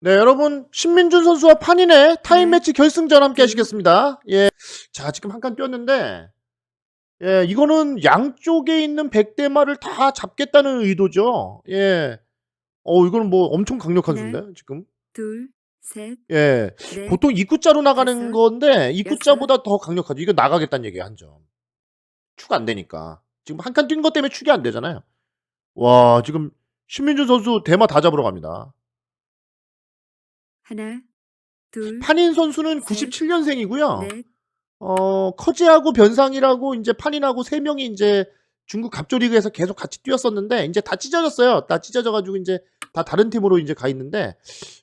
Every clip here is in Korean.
네, 여러분 신민준 선수와 판인의 타임 네. 매치 결승전 함께 음. 하시겠습니다. 예. 자, 지금 한 칸 뛰었는데 예, 이거는 양쪽에 있는 백대마를 다 잡겠다는 의도죠. 예. 어, 이거는 뭐 엄청 강력한 네. 수인데 지금. 둘, 셋, 예. 넷, 보통 입구자로 나가는 건데 입구자보다 더 강력하죠. 이거 나가겠다는 얘기예요, 한 점. 축안 되니까. 지금 한 칸 뛴 것 때문에 축이 안 되잖아요. 와, 지금 신민준 선수 대마 다 잡으러 갑니다. 하나, 둘, 판인 선수는 셋, 97년생이고요. 넷, 어, 커지하고 변상이라고 이제 판인하고 세 명이 이제 중국 갑조리그에서 계속 같이 뛰었었는데 이제 다 찢어졌어요. 다 찢어져 가지고 이제 다 다른 팀으로 이제 가 있는데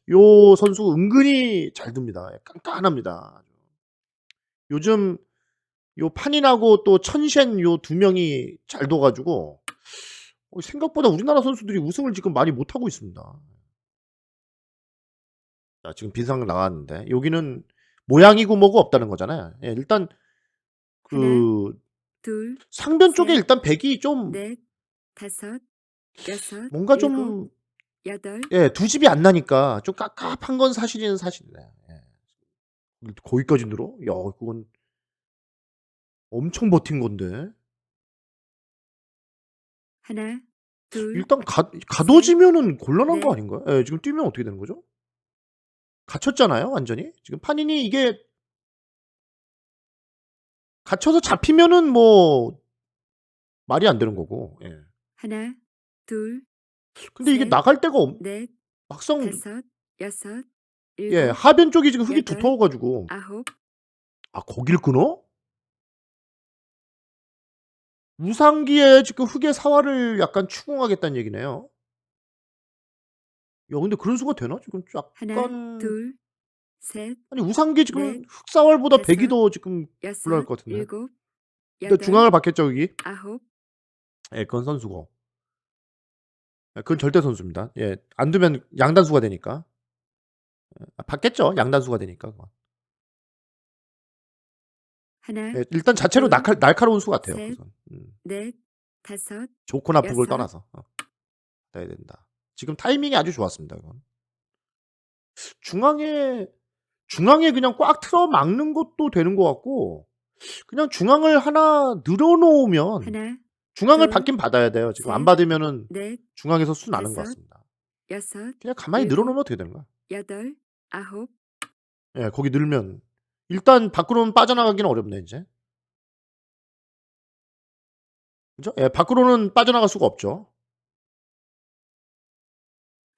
요 선수 은근히 잘 듭니다. 깐깐합니다. 요즘 요 판인하고 또 천셴 요두 명이 잘 둬 가지고 어, 생각보다 우리나라 선수들이 우승을 지금 많이 못 하고 있습니다. 자, 지금 비상 나왔는데 여기는 모양이고 뭐고 없다는 거잖아요. 예, 일단 그 둘, 상변 쪽에 셋, 일단 백이 좀 넷, 다섯, 여섯, 뭔가 일곱, 좀 여덟, 예, 두 집이 안 나니까 좀 깝깝한 건 사실이는 사실이네. 예. 거기까지 늘어? 야, 그건 엄청 버틴 건데. 하나, 둘, 일단 가, 가둬지면은 곤란한 거 넷. 아닌가요? 예, 지금 뛰면 어떻게 되는 거죠? 갇혔잖아요, 완전히. 지금 판인이 이게 갇혀서 잡히면은 뭐 말이 안 되는 거고. 예. 하나, 둘, 근데 이게 셋, 나갈 데가 없, 넷, 막상 다섯, 여섯, 예, 일곱, 하변 쪽이 지금 흙이 여덟, 두터워 가지고 아홉, 아 거길 끊어? 우상기에 지금 흙의 사활을 약간 추궁하겠다는 얘기네요. 야 근데 그런 수가 되나? 지금 하나, 약간 둘, 셋, 아니 지금 넷, 흑사활보다 다섯, 백이 더 지금 여섯, 불안할 것 같은데. 일곱, 일단 여덟, 중앙을 받겠죠 여기. 아홉, 예, 그건 선수고. 예, 그건 절대 선수입니다. 예, 안 두면 양단수가 되니까. 예, 아, 받겠죠 양단수가 되니까. 그건. 하나, 예, 일단 자체로 둘, 날카, 날카로운 수 같아요. 셋. 음. 넷, 다섯, 좋고 나쁘고를 여섯. 떠나서 어. 돼야 된다. 지금 타이밍이 아주 좋았습니다. 이건. 중앙에 중앙에 그냥 꽉 틀어 막는 것도 되는 것 같고 그냥 중앙을 하나 늘어놓으면 하나, 중앙을 둘, 받긴 받아야 돼요. 지금 안 셋, 받으면은 넷, 중앙에서 수 나는 것 같습니다. 여섯, 그냥 가만히 일곱, 늘어놓으면 어떻게 되는 거야? 여덟, 아홉, 예, 거기 늘면 일단 밖으로는 빠져나가기는 어렵네 이제. 그죠? 예, 밖으로는 빠져나갈 수가 없죠.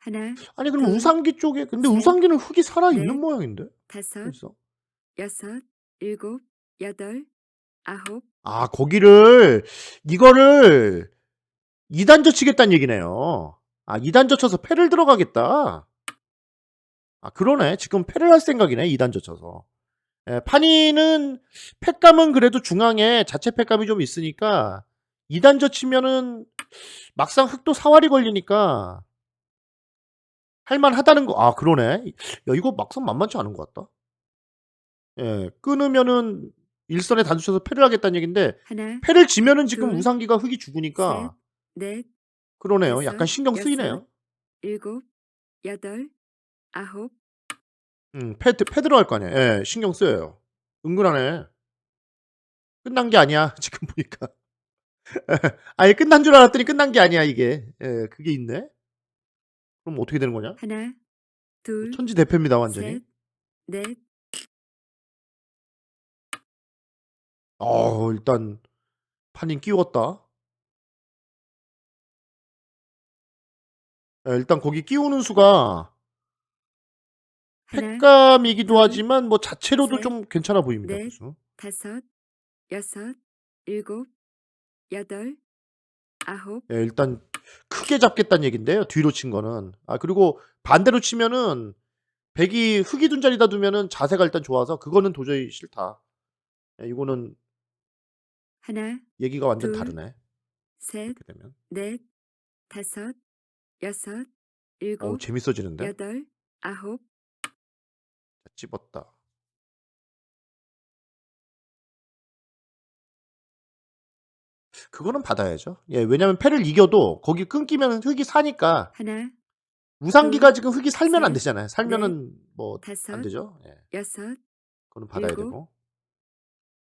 하나, 아니 그럼 둘, 우상기 쪽에 근데 셋, 우상기는 흙이 살아 있는 넷, 모양인데. 다섯, 그래서 여섯, 일곱, 여덟, 아홉, 아 거기를 이거를 2단 젖히겠다는 얘기네요. 아 2단 젖혀서 패를 들어가겠다. 아 그러네. 지금 패를 할 생각이네. 2단 젖혀서. 예, 판이는 팩감은 그래도 중앙에 자체 팩감이 좀 있으니까 2단 젖히면은 막상 흙도 사활이 걸리니까 할만하다는 거. 아 그러네. 야 이거 막상 만만치 않은 것 같다. 예, 끊으면은 일선에 단수쳐서 패를 하겠다는 얘긴데 하나, 패를 지면은 지금 둘, 우상기가 흙이 셋, 죽으니까 넷, 그러네요. 다섯, 약간 신경 여섯, 쓰이네요. 일곱, 여덟, 아홉, 음, 패, 패 들어갈 거 아니야. 예, 신경 쓰여요. 은근하네. 끝난 게 아니야. 지금 보니까. 아예 끝난 줄 알았더니 끝난 게 아니야, 이게. 예, 그게 있네. 그럼 어떻게 되는 거냐? 하나, 둘, 천지 대패입니다, 완전히. 셋, 넷, 어, 일단 판인 끼웠다. 예, 일단 거기 끼우는 수가 하나, 팩감이기도 둘, 하지만 뭐 자체로도 셋, 좀 괜찮아 보입니다. 넷, 그 수. 다섯, 여섯, 일곱, 여덟, 아홉, 예, 일단 크게 잡겠다는 얘긴데요. 뒤로 친 거는. 아, 그리고 반대로 치면은 백이 흙이 둔 자리다 두면은 자세가 일단 좋아서 그거는 도저히 싫다. 예, 이거는 하나, 얘기가 완전 둘, 다르네. 셋, 그렇게 되면. 넷, 다섯, 여섯, 일곱, 재밌어지는데? 여덟, 아홉, 자, 찝었다. 그거는 받아야죠. 예, 왜냐면 패를 이겨도 거기 끊기면 흙이 사니까 하나, 우상기가 지금 흙이 살면 안 셋, 되잖아요. 살면은 뭐안 다섯, 되죠. 예. 여섯, 그거는 받아야 일곱. 되고.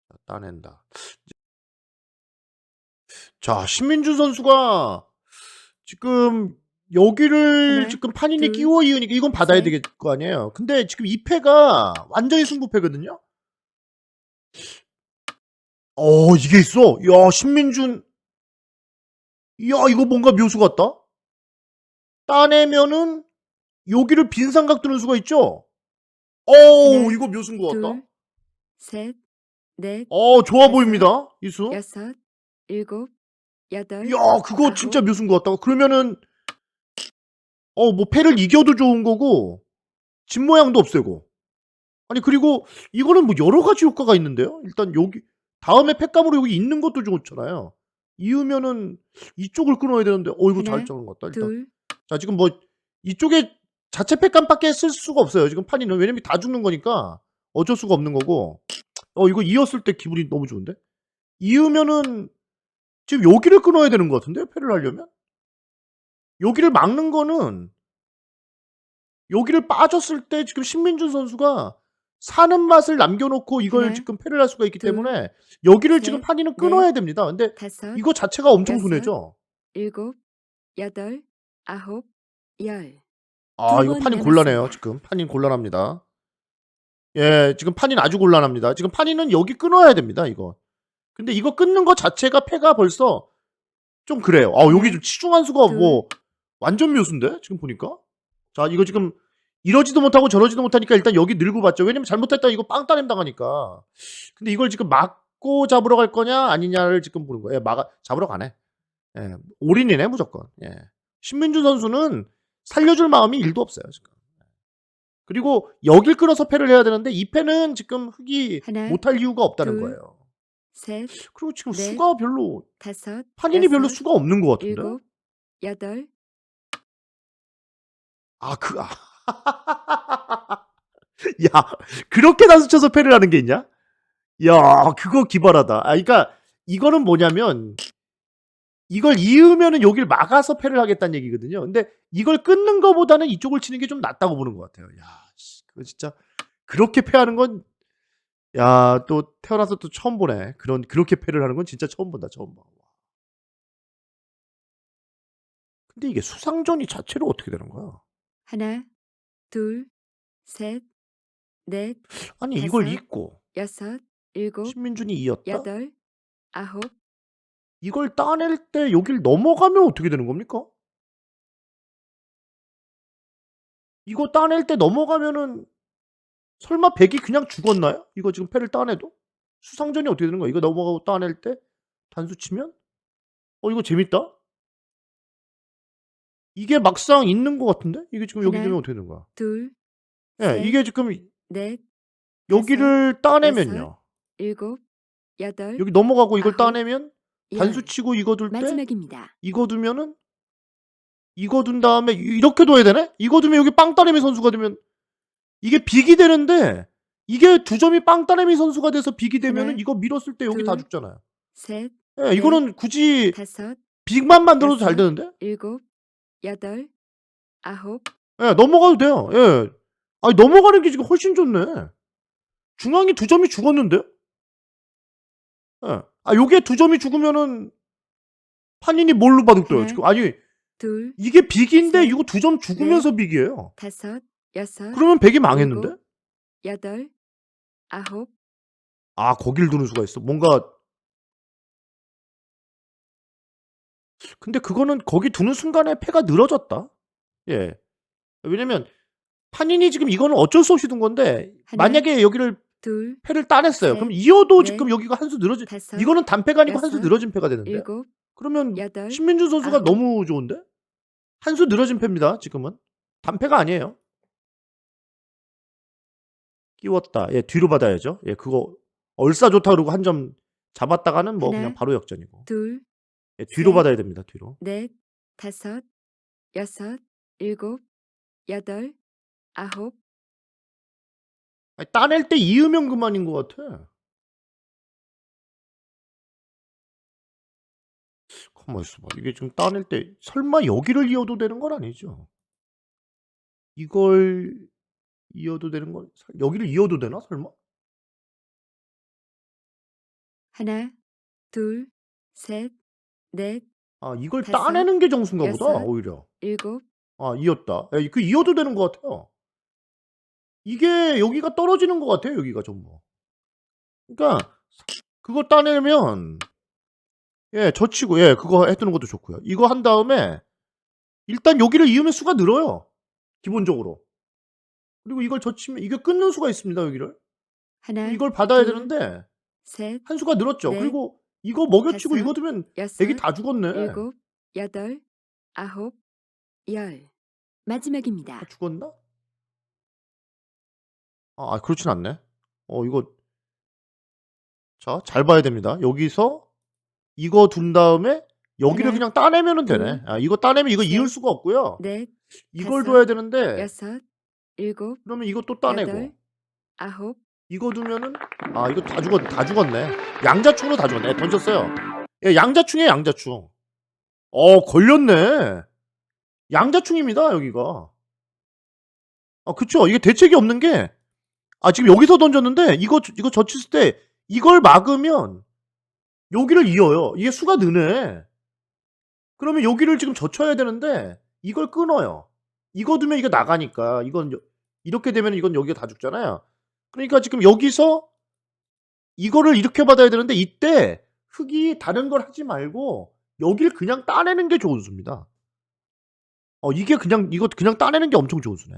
자, 따낸다. 자, 신민준 선수가 지금 여기를 하나, 지금 판인이 둘, 끼워 이으니까 이건 받아야 셋. 될거 아니에요. 근데 지금 이 패가 완전히 승부패거든요. 어, 이게 있어. 야, 신민준. 야, 이거 뭔가 묘수 같다. 따내면은 여기를 빈 삼각 두는 수가 있죠. 어, 하나, 이거 묘수인 것 같다. 둘, 셋, 넷, 어, 좋아 보입니다. 이 수. 여섯, 일곱, 여덟, 야, 그거 아홉. 진짜 묘수인 것 같다. 그러면은 어, 뭐 패를 이겨도 좋은 거고 집 모양도 없애고. 아니 그리고 이거는 뭐 여러 가지 효과가 있는데요. 일단 여기 다음에 패감으로 여기 있는 것도 좋잖아요. 이으면은 이쪽을 끊어야 되는데 어 이거 잘 하나, 적은 것 같다. 일단 둘, 자 지금 뭐 이쪽에 자체 패감밖에 쓸 수가 없어요. 지금 판이는 왜냐면 다 죽는 거니까 어쩔 수가 없는 거고. 어 이거 이었을 때 기분이 너무 좋은데. 이으면은 지금 여기를 끊어야 되는 것 같은데 패를 하려면 여기를 막는 거는 여기를 빠졌을 때 지금 신민준 선수가 사는 맛을 남겨놓고 이걸 하나, 지금 패를 할 수가 있기 둘, 때문에 여기를 셋, 지금 판이는 넷, 끊어야 됩니다. 근데 다섯, 이거 자체가 엄청 여섯, 손해죠. 일곱, 여덟, 아홉, 열. 아 두 이거 번 판이 곤란해요. 남았습니다. 지금. 판이 곤란합니다. 예 지금 판이 아주 곤란합니다. 지금 판이는 여기 끊어야 됩니다 이거. 근데 이거 끊는 거 자체가 패가 벌써 좀 그래요. 아 여기 좀 치중한 수가 둘. 뭐 완전 묘수인데? 지금 보니까? 자 이거 지금 이러지도 못하고 저러지도 못하니까 일단 여기 늘고 봤죠 왜냐면 잘못했다 이거 빵 따냄 당하니까 근데 이걸 지금 막고 잡으러 갈 거냐 아니냐를 지금 보는 거예요 막아 잡으러 가네 예 올인이네 무조건 예 신민준 선수는 살려줄 마음이 일도 없어요 지금. 그리고 여길 끌어서 패를 해야 되는데 이 패는 지금 흑이 하나, 못할 이유가 없다는 둘, 거예요. 셋, 그리고 지금 넷, 수가 별로 다섯, 판인이 별로 여섯, 수가 없는 것 같은데. 일곱, 여덟, 아 그. 아. 야 그렇게 단수 쳐서 패를 하는 게 있냐? 야 그거 기발하다. 아 그러니까 이거는 뭐냐면 이걸 이으면은 여길 막아서 패를 하겠다는 얘기거든요. 근데 이걸 끊는 거보다는 이쪽을 치는 게 좀 낫다고 보는 것 같아요. 야, 씨, 그거 진짜 그렇게 패하는 건, 야, 또 태어나서 또 처음 보네. 그런 그렇게 패를 하는 건 진짜 처음 본다. 처음 봐. 와. 근데 이게 수상전이 자체로 어떻게 되는 거야? 하나, 둘, 셋, 넷, 아니 이걸 다섯, 잊고 여섯, 일곱, 신민준이 이었다. 여덟, 아홉, 이걸 따낼 때 여길 넘어가면 어떻게 되는 겁니까? 이거 따낼 때 넘어가면은 설마 백이 그냥 죽었나요? 이거 지금 패를 따내도? 수상전이 어떻게 되는 거야? 이거 넘어가고 따낼 때 단수 치면? 어 이거 재밌다. 이게 막상 있는 것 같은데? 이게 지금 여기 하나, 되면 어떻게 되는 거야? 둘, 예, 셋, 이게 지금 넷, 여기를 따내면요. 일곱, 여덟, 여기 넘어가고 이걸 아홉, 따내면 열. 단수 치고 이거 둘 때 마지막입니다. 이거 두면은 이거 둔 다음에 이렇게 둬야 되네? 이거 두면 여기 빵따레미 선수가 되면 이게 빅이 되는데 이게 두 점이 빵따레미 선수가 돼서 빅이 되면은 하나, 이거 밀었을 때 여기 다 둘, 죽잖아요. 셋, 예, 이거는 굳이 다섯, 빅만 만들어도 잘 여섯, 되는데? 일곱, 여덟, 아홉, 예, 넘어가도 돼요. 예. 아니 넘어가는 게 지금 훨씬 좋네. 중앙이 두 점이 죽었는데요? 예. 아, 요게 두 점이 죽으면은 판인이 뭘로 바둑둬요, 지금? 아니, 둘, 이게 빅인데 셋, 이거 두 점 죽으면서 빅이에요. 다섯, 여섯, 그러면 백이 망했는데? 여덟, 아홉, 아, 거길 두는 수가 있어. 뭔가 근데 그거는 거기 두는 순간에 패가 늘어졌다. 예. 왜냐면 판인이 지금 이거는 어쩔 수 없이 둔 건데 하나, 만약에 여기를 둘, 패를 따냈어요. 셋, 그럼 이어도 넷, 지금 여기가 한 수 늘어지 다섯, 이거는 단패가 아니고 한 수 여섯, 늘어진 패가 되는데. 일곱, 그러면 여덟, 신민준 선수가 아홉. 너무 좋은데? 한 수 늘어진 패입니다. 지금은. 단패가 아니에요. 끼웠다. 예, 뒤로 받아야죠. 예, 그거 얼싸 좋다 그러고 한 점 잡았다가는 뭐 하나, 그냥 바로 역전이고. 둘, 예, 뒤로 셋, 받아야 됩니다. 뒤로. 넷, 다섯, 여섯, 일곱, 여덟, 아홉, 아니, 따낼 때 이으면 그만인 것 같아. 가만 있어봐. 이게 지금 따낼 때 설마 여기를 이어도 되는 건 아니죠? 이걸 이어도 되는 건 여기를 이어도 되나 설마? 하나, 둘, 셋, 넷, 아 이걸 다섯, 따내는 게 정수인가 보다 여섯. 오히려. 일곱, 아 이었다. 예, 그 이어도 되는 것 같아요. 이게 여기가 떨어지는 것 같아요 여기가 전부. 그러니까 그걸 따내면 예 젖히고 예 그거 해두는 것도 좋고요. 이거 한 다음에 일단 여기를 이으면 수가 늘어요. 기본적으로. 그리고 이걸 젖히면 이게 끊는 수가 있습니다 여기를. 하나, 이걸 받아야 둘, 되는데 셋, 한 수가 늘었죠. 넷, 그리고 이거 먹여치고 다섯, 이거 두면 여섯, 애기 다 죽었네. 일곱, 여덟, 아홉, 열. 마지막입니다. 아, 죽었나? 아, 아, 그렇진 않네. 어, 이거 자, 잘 봐야 됩니다. 여기서 이거 둔 다음에 여기를 하나, 그냥 따내면은 되네. 둘, 아, 이거 따내면 이거 셋, 이을 수가 없고요. 넷, 이걸 다섯, 둬야 되는데 여섯, 일곱, 그러면 이거 또 따내고 여덟, 아홉, 이거 두면은 아, 이거 다 죽었 다 죽었네. 양자충으로 다 죽었네. 던졌어요. 예, 양자충이에요, 양자충. 어, 걸렸네. 양자충입니다, 여기가. 아, 그쵸. 이게 대책이 없는 게, 아, 지금 여기서 던졌는데, 이거, 이거 젖혔을 때, 이걸 막으면, 여기를 이어요. 이게 수가 느네. 그러면 여기를 지금 젖혀야 되는데, 이걸 끊어요. 이거 두면 이거 나가니까, 이건, 여- 이렇게 되면 이건 여기가 다 죽잖아요. 그러니까 지금 여기서, 이거를 이렇게 받아야 되는데, 이때, 흙이 다른 걸 하지 말고, 여기를 그냥 따내는 게 좋은 수입니다. 어, 이게 그냥, 이거 그냥 따내는 게 엄청 좋은 수네.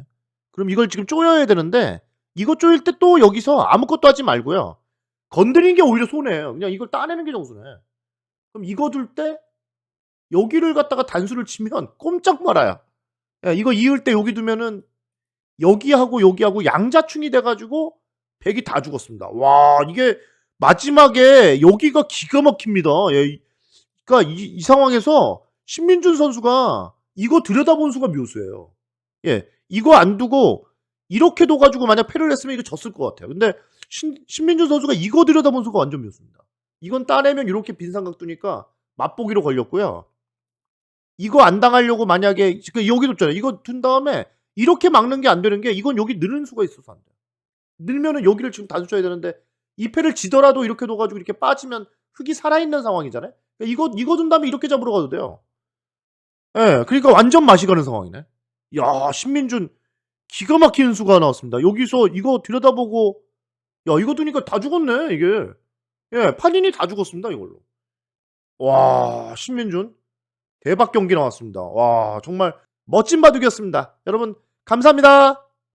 그럼 이걸 지금 쪼여야 되는데 이거 쪼일 때 또 여기서 아무것도 하지 말고요. 건드리는 게 오히려 손해예요. 그냥 이걸 따내는 게 정수네. 그럼 이거 둘 때 여기를 갖다가 단수를 치면 꼼짝 말아야. 야, 이거 이을 때 여기 두면은 여기하고 여기하고 양자충이 돼가지고 백이 다 죽었습니다. 와 이게 마지막에 여기가 기가 막힙니다. 예, 이- 그러니까 이, 이 상황에서 신민준 선수가 이거 들여다본 수가 묘수예요. 예, 이거 안 두고 이렇게 둬가지고 만약 패를 했으면 이거 졌을 것 같아요. 근데 신, 신민준 선수가 이거 들여다본 수가 완전 묘수입니다. 이건 따내면 이렇게 빈 삼각 두니까 맛보기로 걸렸고요. 이거 안 당하려고 만약에 그 여기 뒀잖아요. 이거 둔 다음에 이렇게 막는 게 안 되는 게 이건 여기 늘는 수가 있어서 안 돼요. 늘면은 여기를 지금 단수 쳐야 되는데 이 패를 지더라도 이렇게 둬가지고 이렇게 빠지면 흙이 살아있는 상황이잖아요. 그러니까 이거 이거 둔 다음에 이렇게 잡으러 가도 돼요. 예, 그러니까 완전 맛이 가는 상황이네. 야, 신민준 기가 막히는 수가 나왔습니다. 여기서 이거 들여다보고 야, 이거 두니까 다 죽었네, 이게. 예, 판인이 다 죽었습니다, 이걸로. 와, 신민준 대박 경기 나왔습니다. 와, 정말 멋진 바둑이었습니다. 여러분 감사합니다.